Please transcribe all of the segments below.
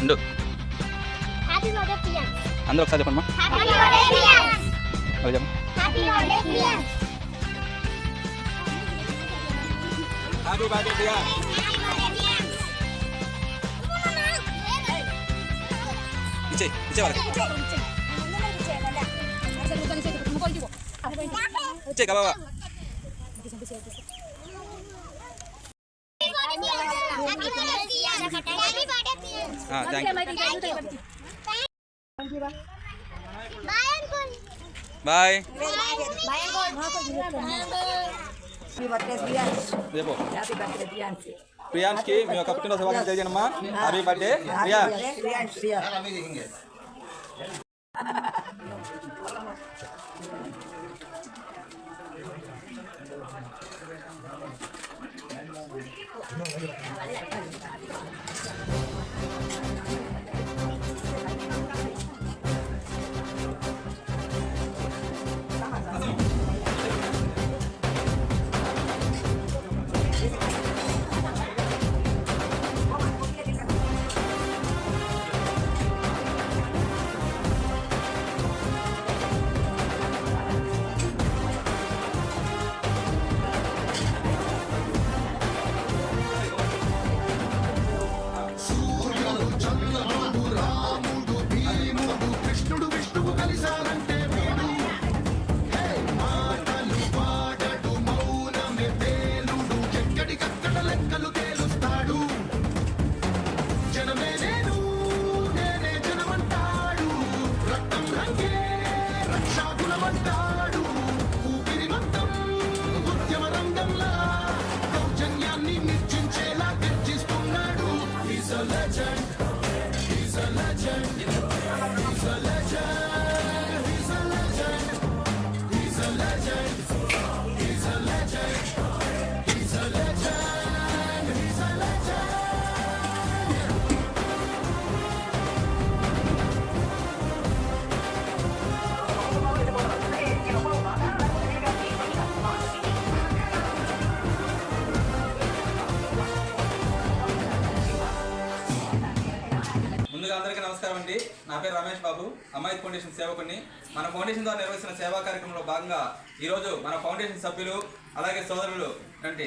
ఉండు అందరూ ఒకసారి చెప్పండి హ్యాపీ బర్త్డే ప్రియా ఇచ్చే ఇచ్చే వాళ్ళకి ఇచ్చే కదా హ్యాపీ బర్త్డే బాబా థ్యాంక్ యూ బాయ్ రేపు ప్రియాంష్కి మీ యొక్క పుట్టినరోజు శుభాకాంక్షలు తెలియజేయనమ్మా హ్యాపీ బర్త్డే ప్రియా よろしくお願いします。legend. అండి నా పేరు రమేష్ బాబు. అమ్మాయి ఫౌండేషన్ సేవకుని మన ఫౌండేషన్ ద్వారా నిర్వహిస్తున్న సేవా కార్యక్రమంలో భాగంగా ఈరోజు మన ఫౌండేషన్ సభ్యులు అలాగే సోదరులు అంటే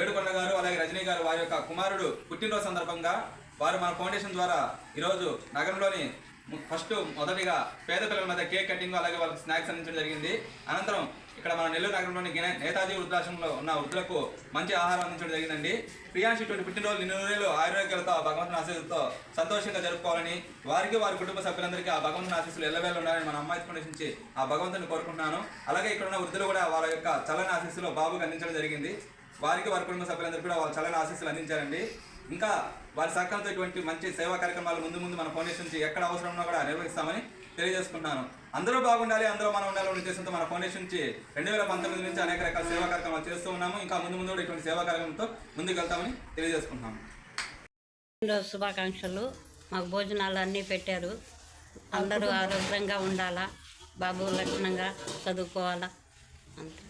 ఏడుకొండ గారు అలాగే రజనీ గారు వారి యొక్క కుమారుడు పుట్టినరోజు సందర్భంగా వారు మన ఫౌండేషన్ ద్వారా ఈరోజు నగరంలోని ఫస్ట్ మొదటిగా పేద పిల్లల మధ్య కేక్ కటింగ్ అలాగే వాళ్ళకి స్నాక్స్ అందించడం జరిగింది. అనంతరం ఇక్కడ మన నెల్లూరు నగరంలోని నేతాజీ వృద్ధాశ్రమంలో ఉన్న వృద్ధులకు మంచి ఆహారం అందించడం జరిగిందండి. ప్రియాంశ ఇటువంటి పుట్టినరోజు నిన్ను రోజులు ఆరోగ్యాలతో ఆ భగవంతుని ఆశీస్సులతో సంతోషంగా జరుపుకోవాలని వారికి వారి కుటుంబ సభ్యులందరికీ ఆ భగవంతుని ఆశీస్సులు ఎల్లవేళ ఉండాలని మన అమ్మాయి ఫౌండేషన్ నుంచి ఆ భగవంతుని కోరుకుంటున్నాను. అలాగే ఇక్కడ ఉన్న వృద్ధులు కూడా వాళ్ళ యొక్క చలన ఆశీస్సులు బాబుకు అందించడం జరిగింది. వారికి వారి కుటుంబ సభ్యులందరికీ కూడా వాళ్ళ చల్లని ఆశీస్సులు అందించారండి. ఇంకా వారి సహకారంతో ఇటువంటి మంచి సేవా కార్యక్రమాలు ముందు ముందు మన ఫౌండేషన్ నుంచి ఎక్కడ అవసరం ఉన్నా కూడా నిర్వహిస్తామని తెలియజేసుకుంటున్నాను. అందరూ బాగుండాలి అందరూ మనం ఉండాలి అనే ఉద్దేశంతో మన ఫౌండేషన్ నుంచి రెండు వేల పంతొమ్మిది నుంచి అనేక రకాల సేవా కార్యక్రమాలు చేస్తూ ఉన్నాము. ఇంకా ముందు ముందు కూడా ఇటువంటి సేవా కార్యక్రమంతో ముందుకు వెళ్తామని తెలియజేసుకుంటున్నాము. శుభాకాంక్షలు. మాకు భోజనాలు అన్నీ పెట్టారు. అందరూ ఆరోగ్యంగా ఉండాలా? బాబు లక్షణంగా చదువుకోవాలా? అంతే.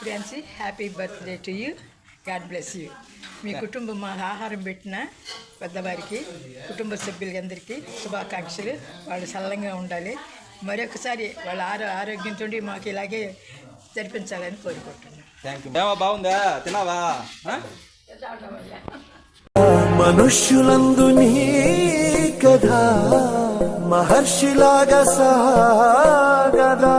Friends happy birthday to you God bless you మీ కుటుంబం మా ఆహారం పెట్టిన పెద్దవారికి కుటుంబ సభ్యులందరికీ శుభాకాంక్షలు. వాళ్ళు సల్లంగా ఉండాలి. మరొకసారి వాళ్ళ ఆరో ఆరోగ్యంతో మాకు ఇలాగే జరిపించాలని కోరుకుంటున్నాను థ్యాంక్ యూ బాగుందా? తిన్నావా? ఆ? మనుష్యులందు నీ కథ మహర్షిలాగా సాగదా